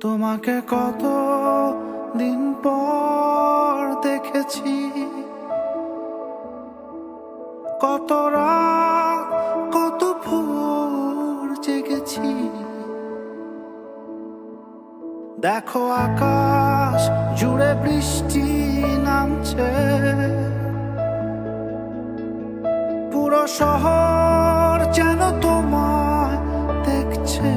তোমাকে কত দিন পর দেখেছি। কত রাত, কত ভোর জেগেছি। দেখো আকাশ জুড়ে বৃষ্টি নামছে। পুরো শহর যেন তোমায় দেখছে।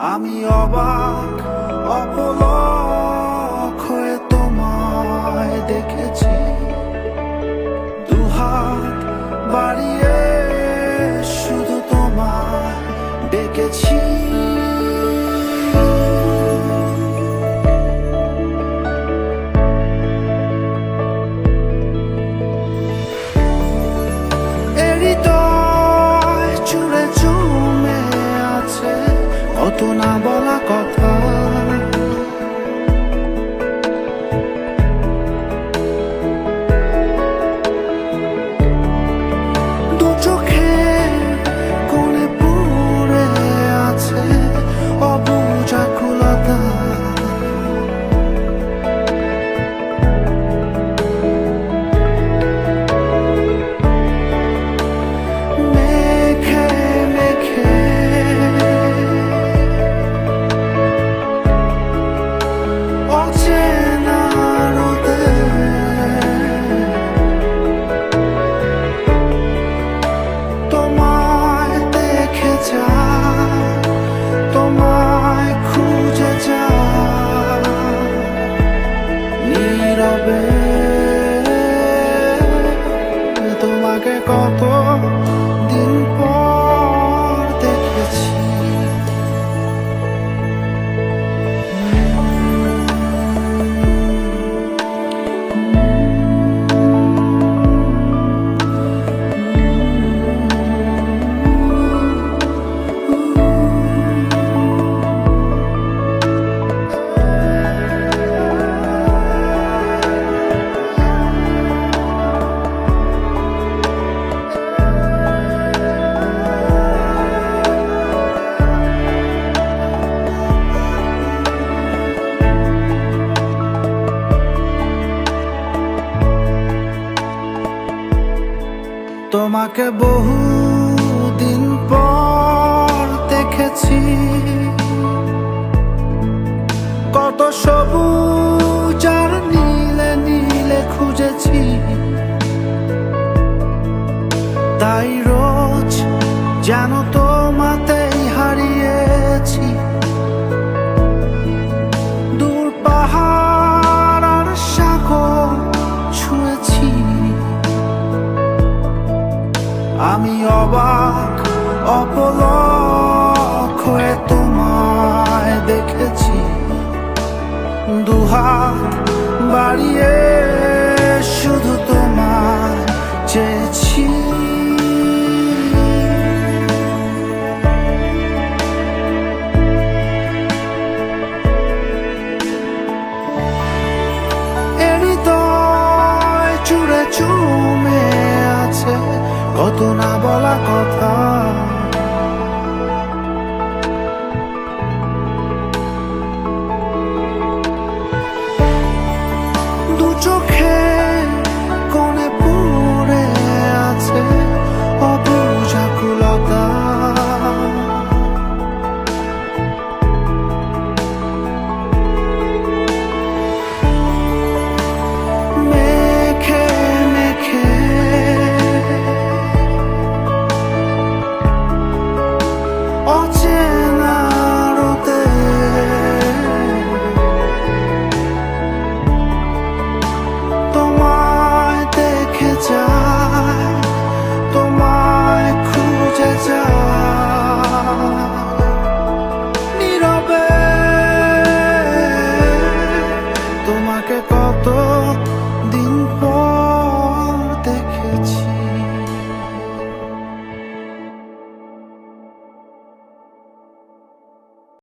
আমি অবাক অপলক হয়ে তোমায় দেখেছি। দুহাত বাড়িয়ে শুধু তোমায় ডেকেছি। না বলা কথা। তোমাকে বহু দিন পর দেখেছি। কত সবুজ আর নীলে নীলে খুঁজেছি। তাই রোজ জানো তোমাতেই দাঁড়িয়ে শুধু তোমার চেয়েছি। কত না বলা কথা।